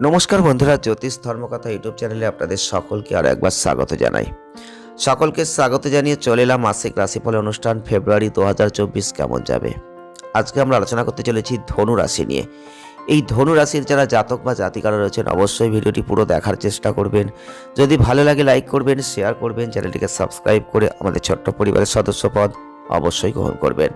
নমস্কার বন্ধুরা, জ্যোতিষ ধর্মকথা ইউটিউব চ্যানেলে আপনাদের সকলকে আরও একবার স্বাগত জানাই। সকলকে স্বাগত জানিয়ে চলে এলাম মাসিক রাশিফল অনুষ্ঠান ফেব্রুয়ারি দু হাজার চব্বিশ কেমন যাবে? আজকে আমরা আলোচনা করতে চলেছি ধনু রাশি নিয়ে। এই ধনু রাশির যারা জাতক বা জাতিকারা রয়েছেন, অবশ্যই ভিডিওটি পুরো দেখার চেষ্টা করবেন। যদি ভালো লাগে, লাইক করবেন, শেয়ার করবেন, চ্যানেলটিকে সাবস্ক্রাইব করে আমাদের ছোট্ট পরিবারের সদস্যপদ অবশ্যই গ্রহণ করবেন।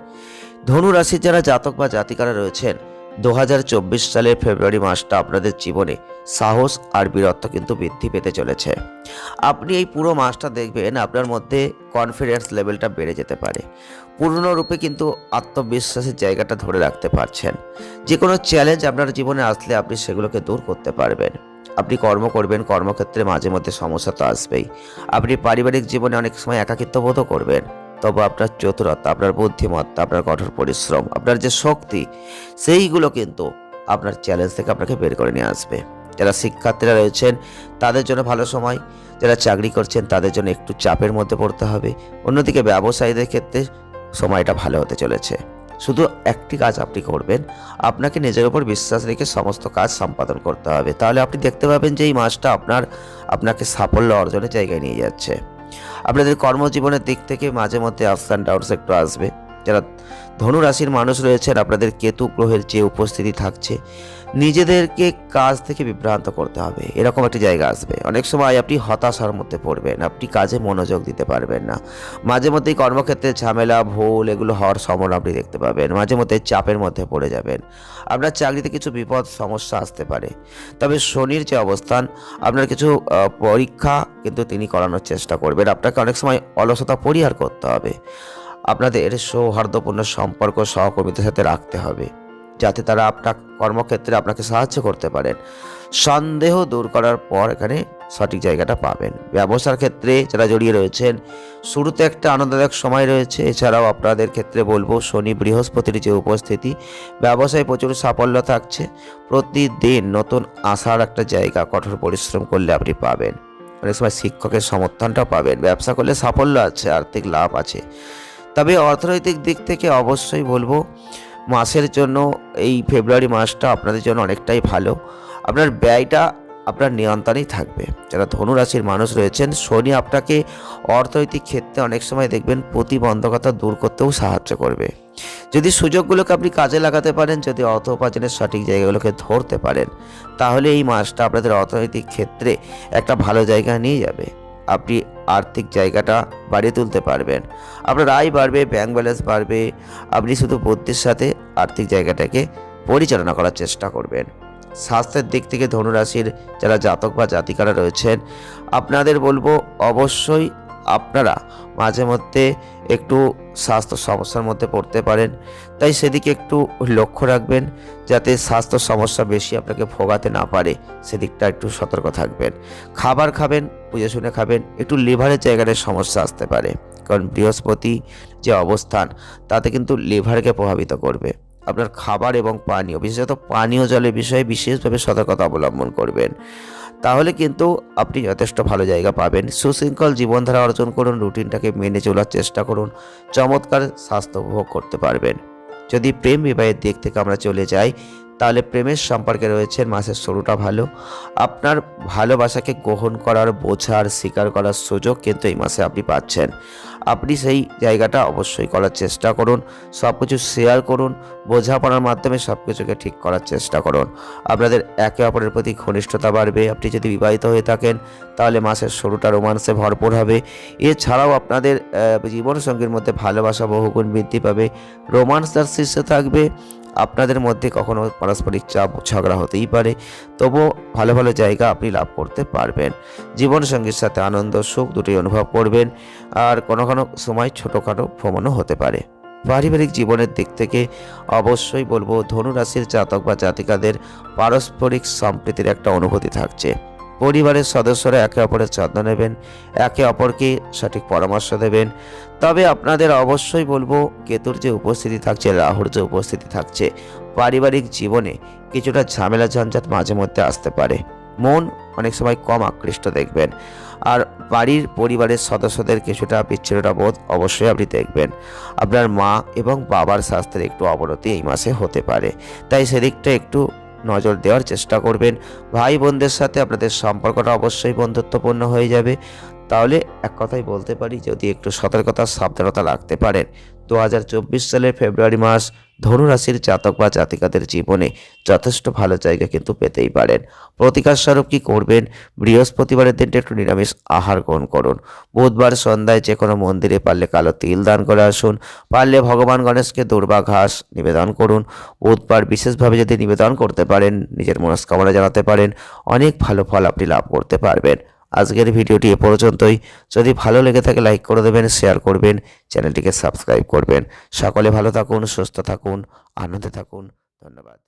ধনু রাশির যারা জাতক বা জাতিকারা রয়েছেন দু হাজার চব্বিশ সালের ফেব্রুয়ারি মাসটা আপনাদের জীবনে সাহস আর বীরত্ব কিন্তু বৃদ্ধি পেতে চলেছে। আপনি এই পুরো মাসটা দেখবেন আপনার মধ্যে কনফিডেন্স লেভেলটা বেড়ে যেতে পারে। পূর্ণরূপে কিন্তু আত্মবিশ্বাসের জায়গাটা ধরে রাখতে পারছেন। যে কোনো চ্যালেঞ্জ আপনার জীবনে আসলে আপনি সেগুলোকে দূর করতে পারবেন। আপনি কর্ম করবেন, কর্মক্ষেত্রে মাঝে মধ্যে সমস্যা তো আসবেই। আপনি পারিবারিক জীবনে অনেক সময় একাকিত্ব বোধও করবেন। তবে আপনার চতুরতা, আপনার বুদ্ধিমত্তা, আপনার কঠোর পরিশ্রম, আপনার যে শক্তি, সেইগুলো কিন্তু আপনার চ্যালেঞ্জ থেকে আপনাকে বের করে নিয়ে আসবে। যারা শিক্ষার্থীরা রয়েছেন, তাদের জন্য ভালো সময়। যারা চাকরি করছেন, তাদের জন্য একটু চাপের মধ্যে পড়তে হবে। অন্যদিকে ব্যবসায়ীদের ক্ষেত্রে সময়টা ভালো হতে চলেছে। শুধু একটি কাজ আপনি করবেন, আপনাকে নিজের উপর বিশ্বাস রেখে সমস্ত কাজ সম্পাদন করতে হবে। তাহলে আপনি দেখতে পাবেন যে এই মাসটা আপনার, আপনাকে সাফল্য অর্জনের জায়গায় নিয়ে যাচ্ছে। আপনাদের কর্মজীবনের দিক থেকে মাঝে মধ্যে আপস অ্যান্ড ডাউনস একটু আসবে। যারা ধনুরাশির মানুষ রয়েছেন আপনাদের কেতু গ্রহের যে উপস্থিতি থাকছে, নিজেদেরকে কাজ থেকে বিভ্রান্ত করতে হবে। এরকম একটি জায়গা আসবে। অনেক সময় আপনি হতাশার মধ্যে পড়বেন। আপনি কাজে মনোযোগ দিতে পারবেন না। মাঝে মধ্যেই কর্মক্ষেত্রে ঝামেলা, ভুল এগুলো হওয়ার সম্ভাবনা আপনি দেখতে পাবেন। মাঝে মধ্যে চাপের মধ্যে পড়ে যাবেন। আপনার চাকরিতে কিছু বিপদ, সমস্যা আসতে পারে। তবে শনির যে অবস্থান, আপনার কিছু পরীক্ষা কিন্তু তিনি করানোর চেষ্টা করবেন। আপনাকে অনেক সময় অলসতা পরিহার করতে হবে। আপনাদের সৌহার্দ্যপূর্ণ সম্পর্ক সহকর্মীদের সাথে রাখতে হবে, যাতে তারা আপনার কর্মক্ষেত্রে আপনাকে সাহায্য করতে পারেন। সন্দেহ দূর করার পর এখানে সঠিক জায়গাটা পাবেন। ব্যবসার ক্ষেত্রে যারা জড়িয়ে রয়েছেন, শুরুতে একটা আনন্দদায়ক সময় রয়েছে। এছাড়াও আপনাদের ক্ষেত্রে বলব, শনি বৃহস্পতির যে উপস্থিতি, ব্যবসায় প্রচুর সাফল্য থাকছে। প্রতিদিন নতুন আসার একটা জায়গা, কঠোর পরিশ্রম করলে আপনি পাবেন। অনেক সময় শিক্ষকের সমর্থনটাও পাবেন। ব্যবসা করলে সাফল্য আছে, আর্থিক লাভ আছে। তবে অর্থনৈতিক দিক থেকে অবশ্যই বলব, মাসের জন্য এই ফেব্রুয়ারি মাসটা আপনাদের জন্য অনেকটাই ভালো। আপনার ব্যয়টা আপনার নিয়ন্ত্রণেই থাকবে। যারা ধনুরাশির মানুষ রয়েছেন, শনি আপনাকে অর্থনৈতিক ক্ষেত্রে অনেক সময় দেখবেন প্রতিবন্ধকতা দূর করতেও সাহায্য করবে। যদি সুযোগগুলোকে আপনি কাজে লাগাতে পারেন, যদি অর্থ উপার্জনের সঠিক জায়গাগুলোকে ধরতে পারেন, তাহলে এই মাসটা আপনাদের অর্থনৈতিক ক্ষেত্রে একটা ভালো জায়গা নিয়ে যাবে। আপনি আর্থিক জায়গাটা বাড়িয়ে তুলতে পারবেন। আপনার আয় বাড়বে ব্যাংক ব্যালেন্স বাড়বে, আপনি শুধু বুদ্ধির সাথে আর্থিক জায়গাটাকে পরিচালনা করার চেষ্টা করবেন। স্বাস্থ্যের দিক থেকে ধনুরাশির যারা জাতক বা জাতিকারা রয়েছেন, আপনাদের বলব অবশ্যই আপনারা মাঝে মধ্যে একটু স্বাস্থ্য সমস্যার মধ্যে পড়তে পারেন। তাই সেদিকে একটু লক্ষ্য রাখবেন, যাতে স্বাস্থ্য সমস্যা বেশি আপনাকে ভোগাতে না পারে। সেদিকটা একটু সতর্ক থাকবেন। খাবার খাবেন বুঝে শুনে খাবেন, একটু লিভারের জায়গায় সমস্যা আসতে পারে। কারণ বৃহস্পতি যে অবস্থান, তাতে কিন্তু লিভারকে প্রভাবিত করবে। আপনার খাবার এবং পানীয়, বিশেষত পানীয় জলের বিষয়ে বিশেষভাবে সতর্কতা অবলম্বন করবেন। তাহলে কিন্তু আপনি যথেষ্ট ভালো জায়গা পাবেন। সুশৃঙ্খল জীবনধারা অর্জন করুন, রুটিনটাকে মেনে চলার চেষ্টা করুন, চমৎকার স্বাস্থ্য উপভোগ করতে পারবেন। যদি প্রেম বিবাহের দিক থেকে আমরা চলে যাই তাহলে প্রেমের সম্পর্কে রয়েছেন মাসের শুরুটা ভালো। আপনার ভালোবাসাকে গ্রহণ করার, বোঝার, স্বীকার করার সুযোগ কিন্তু এই মাসে আপনি পাচ্ছেন। আপনি সেই জায়গাটা অবশ্যই করার চেষ্টা করুন সব কিছু শেয়ার করুন, বোঝাপড়ার মাধ্যমে সব কিছুকে ঠিক করার চেষ্টা করুন। আপনাদের একে অপরের প্রতি ঘনিষ্ঠতা বাড়বে। আপনি যদি বিবাহিত হয়ে থাকেন, তাহলে মাসের শুরুটা রোমান্সে ভরপুর হবে। এছাড়াও আপনাদের জীবনসঙ্গীর মধ্যে ভালোবাসা বহুগুণ বৃদ্ধি পাবে। রোমান্স তার শীর্ষে থাকবে। আপনাদের মধ্যে কখনো পারস্পরিক চাপ, ঝগড়া হতেই পারে। তবুও ভালো ভালো জায়গা আপনি লাভ করতে পারবেন। জীবনসঙ্গীর সাথে আনন্দ, সুখ দুটোই অনুভব করবেন। আর কোনো কোনো সময় ছোটোখাটো ভ্রমণও হতে পারে। পারিবারিক জীবনের দিক থেকে অবশ্যই বলব ধনু রাশির জাতক বা জাতিকাদের পারস্পরিক সম্প্রীতির একটা অনুভূতি থাকছে। পরিবারের সদস্যরা একে অপরের যত্ন নেবেন, একে অপরকে সঠিক পরামর্শ দেবেন। তবে আপনাদের অবশ্যই বলব, কেতুর যে উপস্থিতি থাকছে রাহুর যে উপস্থিতি থাকছে, পারিবারিক জীবনে কিছুটা ঝামেলা ঝঞ্ঝাট মাঝে মধ্যে আসতে পারে। মন অনেক সময় কম আকৃষ্ট দেখবেন। আর বাড়ির পরিবারের সদস্যদের কিছুটা বিচ্ছিন্নতা বোধ অবশ্যই আপনি দেখবেন। আপনার মা এবং বাবার স্বাস্থ্যের একটু অবনতি এই মাসে হতে পারে। তাই সেদিকটা একটু নজর দেওয়ার চেষ্টা করবেন। ভাই বোনদের সাথে আপনাদের সম্পর্কটা অবশ্যই বন্ধুত্বপূর্ণ হয়ে যাবে। তাহলে এক কথাই বলতে পারি যদি একটু সতর্কতা, সাবধানতা রাখতে পারেন। দু হাজার চব্বিশ সালের ফেব্রুয়ারি মাস ধনুরাশির জাতক বা জাতিকাদের জীবনে যথেষ্ট ভালো জায়গা কিন্তু পেতেই পারেন। প্রতিকার স্বরূপ কি করবেন? বৃহস্পতিবারের দিনটা একটু নিরামিষ আহার গ্রহণ করুন। বুধবার সন্ধ্যায় যে কোনো মন্দিরে পারলে কালো তিল দান করে আসুন। পারলে ভগবান গণেশকে দুর্বা ঘাস নিবেদন করুন। বুধবার বিশেষভাবে যদি নিবেদন করতে পারেন, নিজের মনস্কামনা জানাতে পারেন, অনেক ভালো ফল আপনি লাভ করতে পারবেন। আজকের ভিডিওটি এ পর্যন্তই। যদি ভালো লেগে থাকে লাইক করে দেবেন শেয়ার করবেন চ্যানেলটিকে সাবস্ক্রাইব করবেন। সকলে ভালো থাকুন, সুস্থ থাকুন, আনন্দে থাকুন। ধন্যবাদ।